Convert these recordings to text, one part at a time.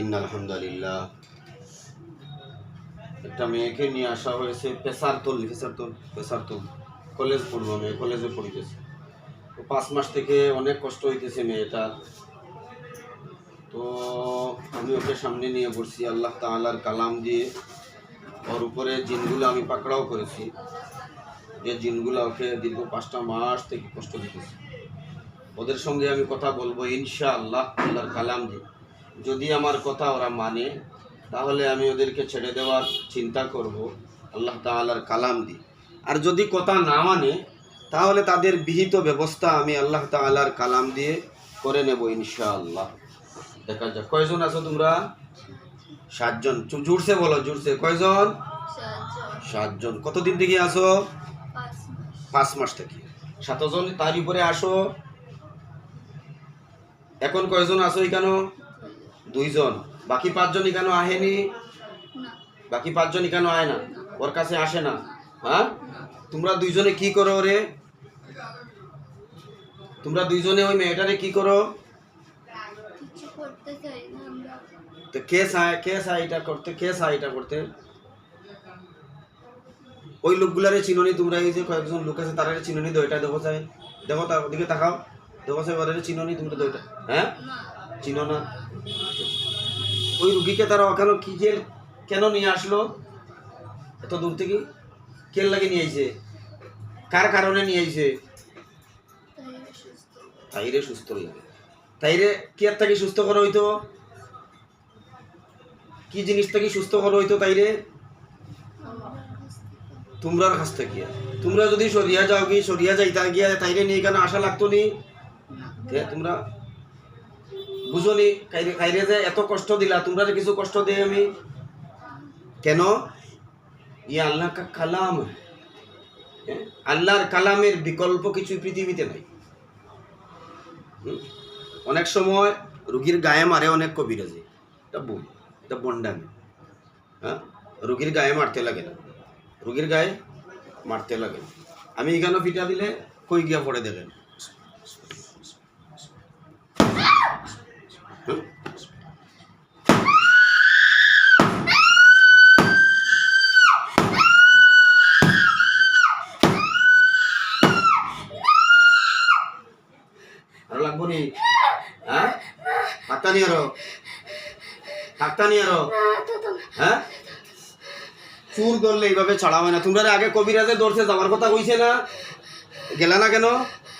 In একটা মেয়েকে নিয়ে আসা হয়েছে, পেশার তোল পেশার তোল পেশার তোল। কলেজ পড়ব মেয়ে, কলেজে পড়িতেছে। তো পাঁচ মাস থেকে অনেক কষ্ট হইতেছে মেয়েটা। তো আমি ওকে সামনে নিয়ে পড়ছি আল্লাহ তাআলার কালাম দিয়ে ওর উপরে জিনগুলো আমি পাকড়াও করেছি। যে জিনগুলো ওকে দীর্ঘ পাঁচটা মাস থেকে কষ্ট দিতেছে। ওদের সঙ্গে আমি কথা বলব ইনশা আল্লাহ আল্লাহর কালাম দিয়ে। যদি আমার কথা ওরা মানে তাহলে আমি ওদেরকে ছেড়ে দেওয়ার চিন্তা করব। আল্লাহ তাআলার কালাম দিয়ে। আর যদি কথা না মানে তাহলে তাদের বিহিত ব্যবস্থা আমি আল্লাহ তাআলার কালাম দিয়ে করে নেব ইনশাআল্লাহ। দেখা যাক, কয়জন আছো তোমরা? সাতজন। জুড়ছে বলো জুড়ছে কয়জন? সাতজন। কতদিন থেকে আসো পাঁচ মাস থেকে। সাতজন, তার উপরে আসো। এখন কয়জন আসো এখানে দুইজন। বাকি পাঁচজন এখানে আহেনি? বাকি পাঁচজন এখানে আয় না? ওর কাছে আসে না। হ্যাঁ? তোমরা দুইজনে কি করো রে তোমরা দুইজনে ওই মেয়েটারে কি করো? তো কে চায় কে চায় এটা করতে? কে চায় এটা করতে? ওই লোকগুলারে চিননি তোমরা? এই যে কয়েকজন লোক আছে তারা চিননি? দইটা দেখো চাই দেখো তার ওদিকে তাকাও। দেখো চাই ওদের চিননি তোমরা দইটা হ্যাঁ? চিনো না। ওই রুগীকে তারা ওখানে কি যে কেন নিয়ে আসলো? এত দূর থেকে কে লাগে নিয়ে আইছে। কার কারণে নিয়ে আইছে? তাইরে সুস্থ লাগে। তাইরে কি আর থাকি সুস্থ করা হইতো? কি জিনিস থেকে সুস্থ করা হইতো তাইরে? তোমরার কাছ থেকে। তোমরা যদি সরিয়া যাও কি, সরিয়া যাইতা গিয়া তাইরে নিয়ে এখানে আসা লাগতো না? তোমরা বুঝনি কাইরে যে এত কষ্ট দিলা, তোমরা যে কিছু কষ্ট দেই আমি কেন? ই আল্লাহ কা কালাম? আল্লাহর কালামের বিকল্প কিছু পৃথিবীতে নাই? অনেক সময় রুগীর গায়ে মারে অনেক কবিরাজি এটা ভুল, এটা বন্ডামি। হ্যাঁ? রুগীর গায়ে মারতে লাগে না। রুগীর গায়ে মারতে লাগে আমি এখানে ফিটা দিলে কই গিয়া পড়ে দেখেন হুম? আরও লাগবো নি হ্যাঁ থাকতা নি আরও থাকতা নি আরও হ্যাঁ চুর ধরলে এইভাবে ছাড়া হয় না। তোমরা আগে কবিরাজে ধরছে যাওয়ার কথা কইছে না? গেলা না কেন?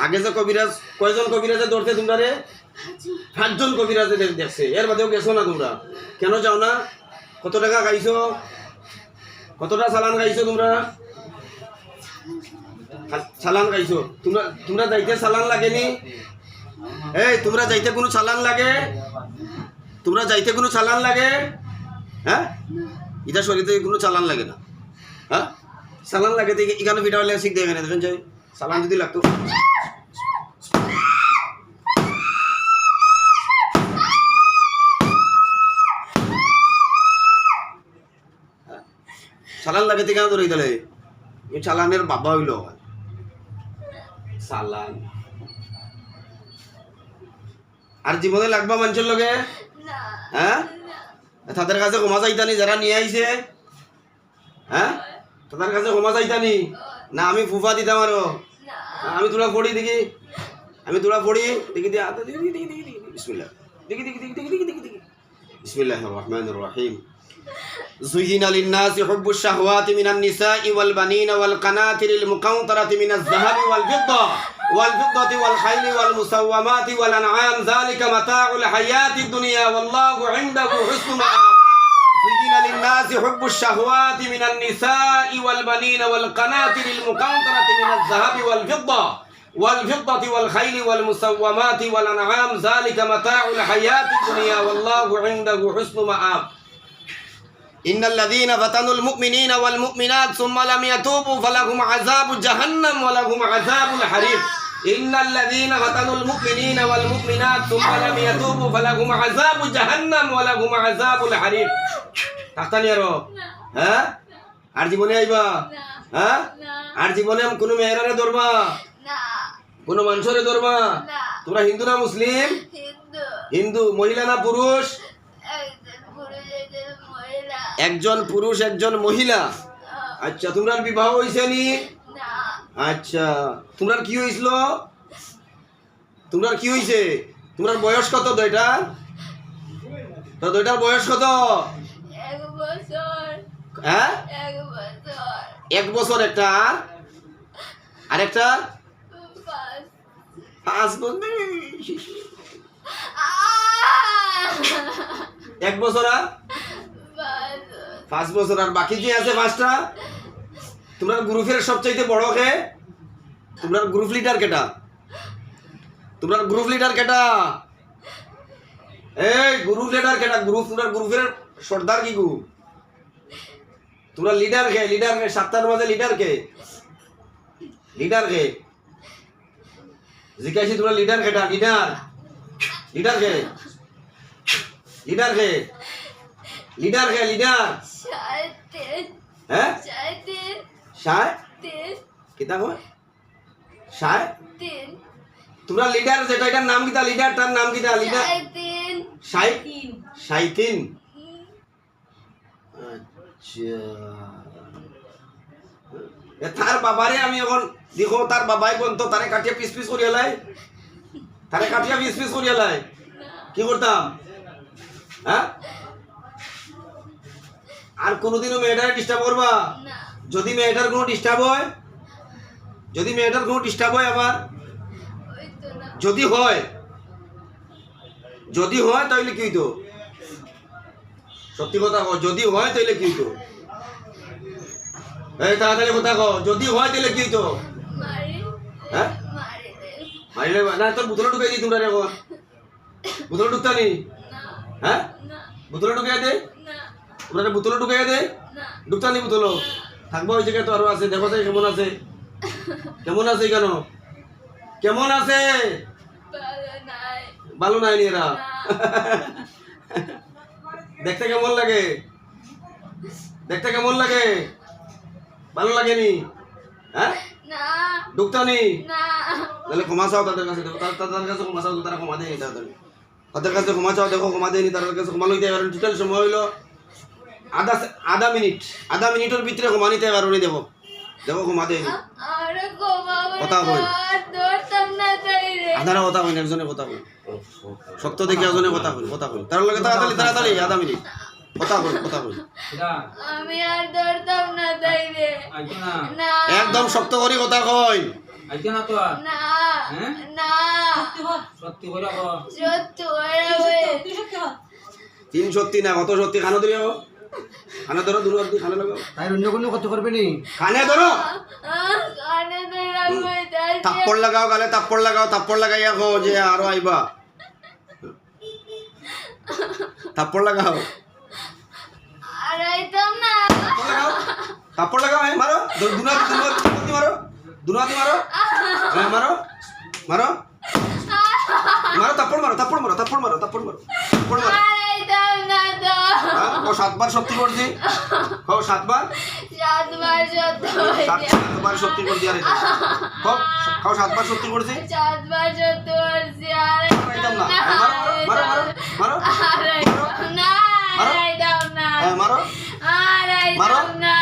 আগে যে কবিরাজ কয়জন কবিরাজে ধরছে তোমরা রে? সাতজন কবিরাজে দেখছে। এর বাদেও গেছো না তোমরা? কেন যাও না? কত টাকা খাইছো কতটা চালান খাইছো তোমরা? চালান খাইছো তোমরা তোমরা যাইতে চালান লাগেনি? এই, তোমরা যাইতে কোনো চালান লাগে? তোমরা যাইতে কোনো চালান লাগে? হ্যাঁ? এটা শরীরে কোনো চালান লাগে না। হ্যাঁ? চালান লাগে তো এখানে ভিডিও হলে শিখ দেখেন দেখেন যাই চালান যদি লাগতো। হ্যাঁ? চালান লাগে তো কেন ধরে দিলে এই চালানের বাবা হইল চালান। আর জীবনে লাগবা মানুষের লগে? হ্যাঁ? তাদের কাছে ক্ষমা চাইতানি যারা নিয়ে আইছে। হ্যাঁ? তাদের কাছে ক্ষমা চাইতানি? না আমি ফুফা দিতাম আরও আমি তোরা পড়ি দেখি। আমি তোরা পড়ি দেখি দিয়ে দেখি দেখি দেখি দেখি দেখি বিসমিল্লাহ। দেখি দেখি দেখি দেখি দেখি দেখি দেখি। বিসমিল্লাহির রহমানির রহিম। زين للناس حب الشهوات من النساء والبنين والقناطر المقنطرة من الذهب والفضة والفضة والخيل والمسومات والأنعام. ذلك متاع الحياة الدنيا والله عنده حسن مآب. زين للناس حب الشهوات من النساء والبنين والقناطر المقنطرة من الذهب والفضة والفضة والخيل والمسومات والأنعام. ذلك متاع الحياة الدنيا والله عنده حسن مآب. إن الذين فتنوا المؤمنين والمؤمنات ثم لم يتوبوا فلهم عذاب جهنم ولهم عذاب الحريق إن الذين فتنوا المؤمنين والمؤمنات ثم لم يتوبوا فلهم عذاب جهنم ولهم عذاب الحريق তাকানি আরো হ্যাঁ আর জীবনে আইবা না হ্যাঁ না আর জীবনে কোনো মেয়েরারে ধরবা না কোনো মানুষরে ধরবা না তোমরা হিন্দু না মুসলিম হিন্দু হিন্দু মহিলা না পুরুষ এই যে একজন পুরুষ একজন মহিলা। আচ্ছা তোমরা বিবাহ হয়েছে নি? আচ্ছা তোমরা কি হয়েছিল তোমরা কি হয়েছে তোমরা বয়স কত দুইটা তো দুইটার বয়স কত? এক বছর। হ্যাঁ? এক বছর। একটা। আর একটা? পাঁচ। বছর। এক বছর পাঁচ বছর আর বাকি যে আছে পাঁচটা? তোমরা গ্রুপের সবচাইতে বড় কে? তোমরা গ্রুপ লিডার কেটা? তোমরা গ্রুপ লিডার কেটা? এই গ্রুপ লিডার কেটা? গ্রুপ তোমরা গ্রুপের সর্দার কি গু? তোমরা লিডার কে? লিডার কে? সাতটার মাঝে লিডার কে? লিডার কে? জিজ্ঞাসি তোমরা লিডার কেটা? লিডার লিডার কে? লিডার কে? লিডার কে লিডার হ্যাঁ? সায় কিতা কয়? সায় তোমরা লিডার যেটা এটার নাম কিতা? লিডারটার নাম কিতা? লিডার সাড়ে সাই? তিন সাইতিন আচ্ছা। তার বাবারে আমি এখন দেখো তার বাবাই বন্ত তারে কাটিয়া পিস পিস করিয়া লাই। তারে কাটিয়া পিস পিস করিয়া লাই। কি করতাম? হ্যাঁ? আর কোনোদিনও মেয়েটারে ডিস্টার্ব করবা? যদি মেয়েটার কোনো ডিস্টার্ব হয়? যদি মেয়েটার কোনো ডিস্টার্ব হয় আবার? তো যদি হয়? যদি হয় তাহলে কি হইতো? সত্যি কথা কও যদি হয় তাহলে কি হইতো? এই তাড়াতাড়ি কথা কও যদি হয় তাহলে কি হইতো? মারি হ্যাঁ? মারি মারিলে না তোর বুতলে ঢুকাই দিই তোমরা এখন। বুতলে ঢুকতানি না? হ্যাঁ? বুতলে ঢুকাই দে? না। তোমরা বুতলে ঢুকাই দে। ঢুকতানি বুতলো। থাকব ওই জায়গায় তো আরও আছে। দেখো তো কেমন আছে। কেমন আছে কেন কেমন আছে? ভালো নাই এরা। দেখতে কেমন লাগে? দেখতে কেমন লাগে? ভালো লাগেনি হ্যাঁ? ঢুকতানি তাহলে ক্ষমা চাও তাদের কাছে। তাদের কাছে ক্ষমা চাও তারা ক্ষমা দেয়নি তাড়াতাড়ি তাদের কাছে ক্ষমা চাও দেখো ক্ষমা দেয়নি তাদের কাছে ক্ষমা লইতে টোটাল সময় হইল। আধা আধা মিনিট। আধা মিনিটের ভিতরে ক্ষমা নিতে পারো কথা না তাই রে আধারা কথা না, একজনে কথা কই শক্ত দেখে একজনে কথা কই কথা কই তার লগে তাড়াতাড়ি তাড়াতাড়ি আধা মিনিট। কথা কই কথা কই আমি আর ধরতাম না তাই রে একদম শক্ত করে কথা কই না হ্যাঁ? না সত্যি করে কো সত্যি ওরা তিন সত্যি না কত সত্যি? খানো দিলে খানে ধরো দূর অব্দি খানে লাগাও তাই অন্য কোনো করতে পারবে নি? খানে ধরো। থাপ্পড় লাগাও গালে থাপ্পড় লাগাও থাপ্পড় লাগাইয়া কো যে আরও আইবা। থাপ্পড় লাগাও। আর আইতাম না। থাপ্পড় লাগাও। হ্যাঁ মারো। দু- দুনাতি দুনাতি দুনাতি মারো। দুনাতি মারো। হ্যাঁ মারো। মারো। মারো থাপ্পড় মারো থাপ্পড় মারো থাপ্পড় মারো থাপ্পড় মারো থাপ্পড় মারো। ও সাতবার সত্যি করছি? কও সাতবার? সাতবার সত্য সাতবার সত্যি করছি আর কও খাও সাতবার সত্যি করছি? সাতবার সত্যি করছি আর না হ্যাঁ, মারো মারো মারো মারো আর আইতাম না আর মারো। আইতাম না হ্যাঁ মারো আর মারো। আইতাম না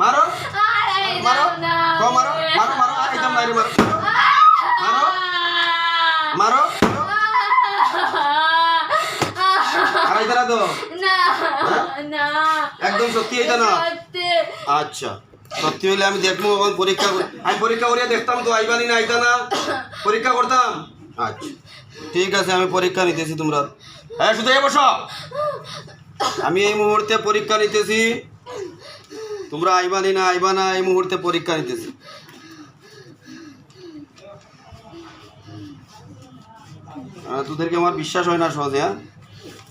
মারো আর মারো আইতাম না কও মারো মারো মারো আইতাম নাই রে মারো মারো মারো আর আইতা না তো না না একদম সত্যি এটা না? আচ্ছা সত্যি হইলে আমি দেখব এখন পরীক্ষা আমি পরীক্ষা করিয়া দেখতাম তো আইবানি না আইতা না? পরীক্ষা করতাম? আচ্ছা ঠিক আছে আমি পরীক্ষা নিতেছি তোমরা। হ্যাঁ শুধু বসো। আমি এই মুহূর্তে পরীক্ষা নিতেছি। তোমরা আইবানি না আইবা না এই মুহূর্তে পরীক্ষা নিতেছি। তোদেরকে আমার বিশ্বাস হয় না সহজে হ্যাঁ?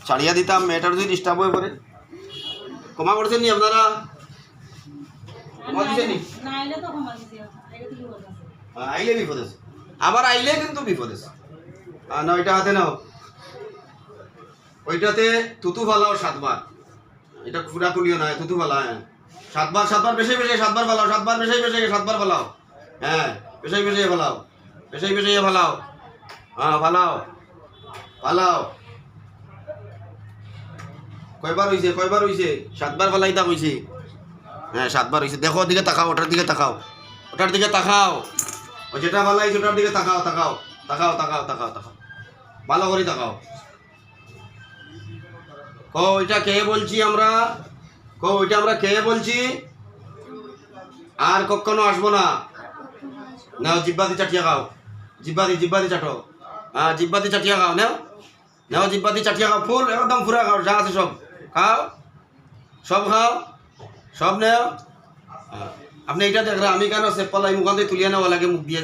ছাড়িয়া দিতাম মেয়েটার যদি ডিস্টার্ব হয়ে পড়ে ক্ষমা করছেন আপনারা? আইলে বিপদ আছে। আবার আইলে কিন্তু বিপদ আছে। না, ওইটা হাতে নাও। ওইটাতে তুতু ফালাও সাতবার। এটা ফুরা তুলিও না তুতু ফালা হ্যাঁ। সাতবার সাতবার বেশি বেশি সাতবার ফালাও, সাতবার বেশি বেশি সাতবার ফালাও। হ্যাঁ বেশি বেশি ফালাও বেশি বেশি ফালাও। হ্যাঁ ফালাও ফালাও। কয়বার হইছে কয়বার হইছে? সাতবার ফেলাইতা কইছে হ্যাঁ সাতবার হইছে। দেখো, ওদিকে তাকাও, ওটার দিকে তাকাও। ওটার দিকে তাকাও। ও যেটা ফালাইছে, ওটার দিকে তাকাও তাকাও। তাকাও তাকাও তাকাও তাকাও। ভালো করে তাকাও। কো, ওইটা কে বলছি আমরা? কো, ওইটা আমরা কে বলছি? আর কখনো আসব না। নাও, জিব্বাদি চাটিয়া খাও। জিব্বাদি জিব্বাদি চাটো। হ্যাঁ জিব্বাদি চাটিয়া খাও, নাও। নাও, জিব্বাদি চাটিয়া খাও। ফুল, একদম পুরা খাও, যা আছে সব। খাও, সব খাও, সব নেও। আপনি এটা দেখলেন আমি কেন সেপালাই মুখান দিয়ে তুলিয়া নেওয়া লাগে, মুখ দিয়ে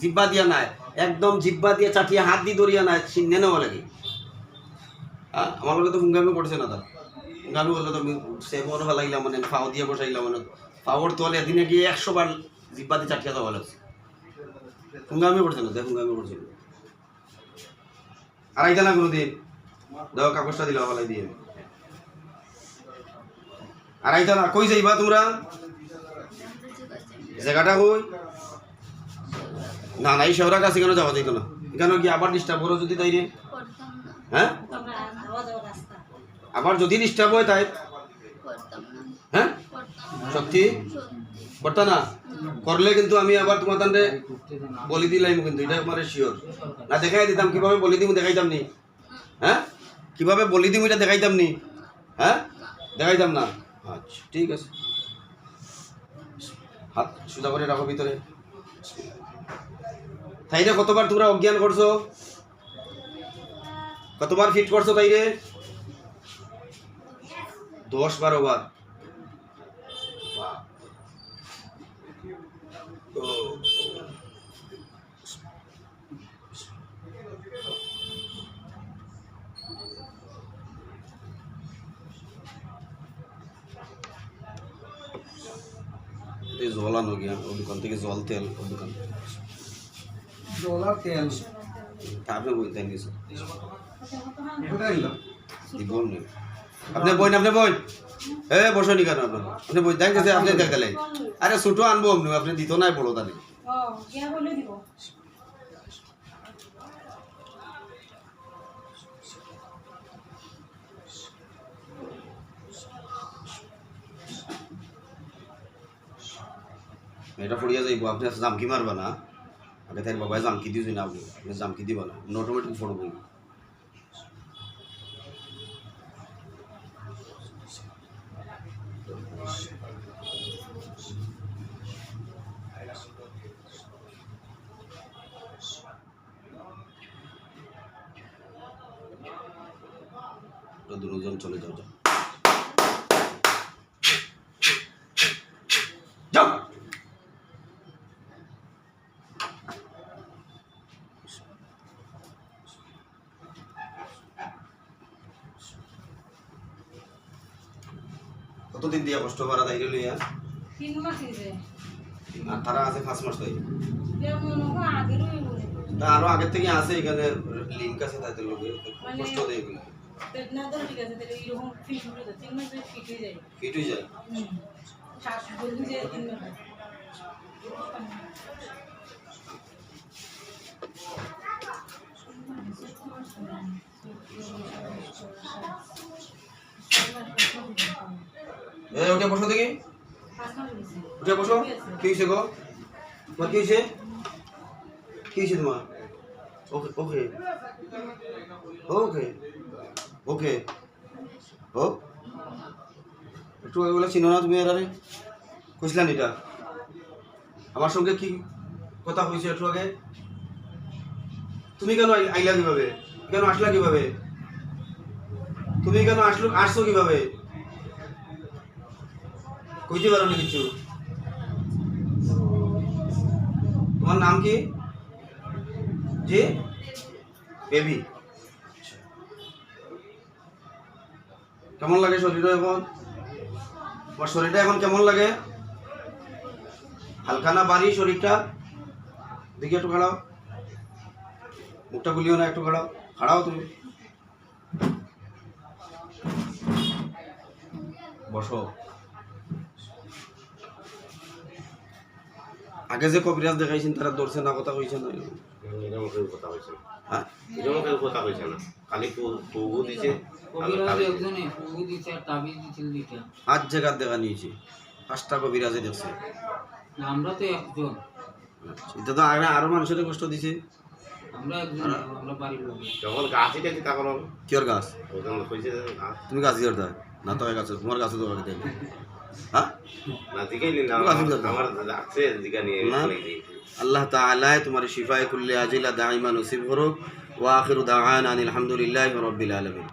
জিব্বা দিয়া নাই। একদম জিব্বা দিয়ে চাটিয়ে হাত দিয়ে দরিয়া নাই চিনে নেওয়া লাগে। আমার লোকে তো ফুঙ্গামি করছে না তার ফুঙ্গামি করলে তো সে সেবন ফেলাইলাম মানে ফাও দিয়ে বসাইলাম মানে ফাওয়ার তোলে এদিনে গিয়ে একশো বার জিব্বা দিয়ে চাটিয়া দেওয়া লাগছে। ফুঙ্গামি করছে না দেখ ফুঙ্গামি করছে। না। আর আইতা না কোনোদিন? দাও, কাগজটা দিল ফেলাই দিয়ে আর আইতা না কই যাইবা তোমরা জায়গাটা কই? না না, এই শহরের কাছে কেন যাওয়া যাইতো না? এখানে কি আবার ডিস্টার্ব করো যদি তাই রে হ্যাঁ? আবার যদি ডিস্টার্ব হয় তাই? হ্যাঁ? সত্যি? করতা না? করলে কিন্তু আমি আবার তোমার তান্ডে বলি দিলাম কিন্তু, এটা আমার শিওর না, দেখাই দিতাম, কীভাবে বলি দিম দেখাইতাম নি? হ্যাঁ? কীভাবে বলি দিম এটা দেখাইতাম নি? হ্যাঁ? দেখাইতাম না? আচ্ছা ঠিক আছে। হাত সুদা করে রাখো ভিতরে। তাইরে কতবার তোমরা অজ্ঞান করছ? কতবার ফিট করছ তাইরে? দশ বারো বার। এই জল আনো গিয়া ওর দোকান থেকে জল তেল ওর দোকান তেল? তারপরে বই তেল আপনি বই না আপনি বই। এ বসো নি কেন আপনার? আপনি বই দেখ গেছে আপনি আরে ছোটো আনব আপনি আপনি দিত নাই বড় তাহলে এটা পড়িয়া যাইব আপনি জামকি মারবা না আগে তাই বাবাই জামকি দিয়েছি না আপনি আপনি জামকি দিবা না অটোমেটিক পড়ব কতদিন দিয়া কষ্ট করা তাই লইয়া তিন মাস আর তারা আছে পাঁচ মাস তাই? তা আরও আগের থেকে আছে এখানে লিঙ্ক আছে তাদের লোকে মানে- কষ্ট দেয় এগুলো। ফিট হয়ে যায়। তিন মাস। ওটা বসো দেখি। উঠে বসো। কি হয়েছে গো? তোমার কি হয়েছে কি হয়েছে তোমার? ওকে ওকে। ওকে ওকে। ও একটু বলে চিনো না তুমি এরারে? কইছিলাম এটা। আমার সঙ্গে কি কথা হয়েছে একটু আগে? তুমি কেন আই- আইলা কীভাবে? কেন আসলা কীভাবে? তুমি কেন আসলো? আসছো কীভাবে? কইতে পারো না কিছু। তোমার নাম কি? জি বেবি। কেমন লাগে শরীরটা এখন? তোমার শরীরটা এখন কেমন লাগে? হালকা না বাড়ি শরীরটা? দেখি একটু খাড়াও। মুখটা গুলিও না, একটু খাড়াও। খাড়াও তুমি। বসো। আগে যে কবিরাজ দেখাইছেন তারা ধরছে না কথা কইছে না? কথা হ্যাঁ। কথা না। খালি দিছে জায়গার দেখা নিয়েছে পাঁচটা কবিরাজে দেখছে। আমরা তো একজন। এটা তো আগে আরও মানুষের কষ্ট দিছে। আমরা গাছ এটা কি কিয়র গাছ? তুমি গাছ না তো গাছ তোমার কাছে তো গাছ দেয় হ্যাঁ। আল্লাহ তালায় তোমার শিফায় কুল্লি আজিলা দাইমা নসিব হরক ও আখির দাওয়ানা আনিল আলহামদুলিল্লাহ রব্বিল আলামিন।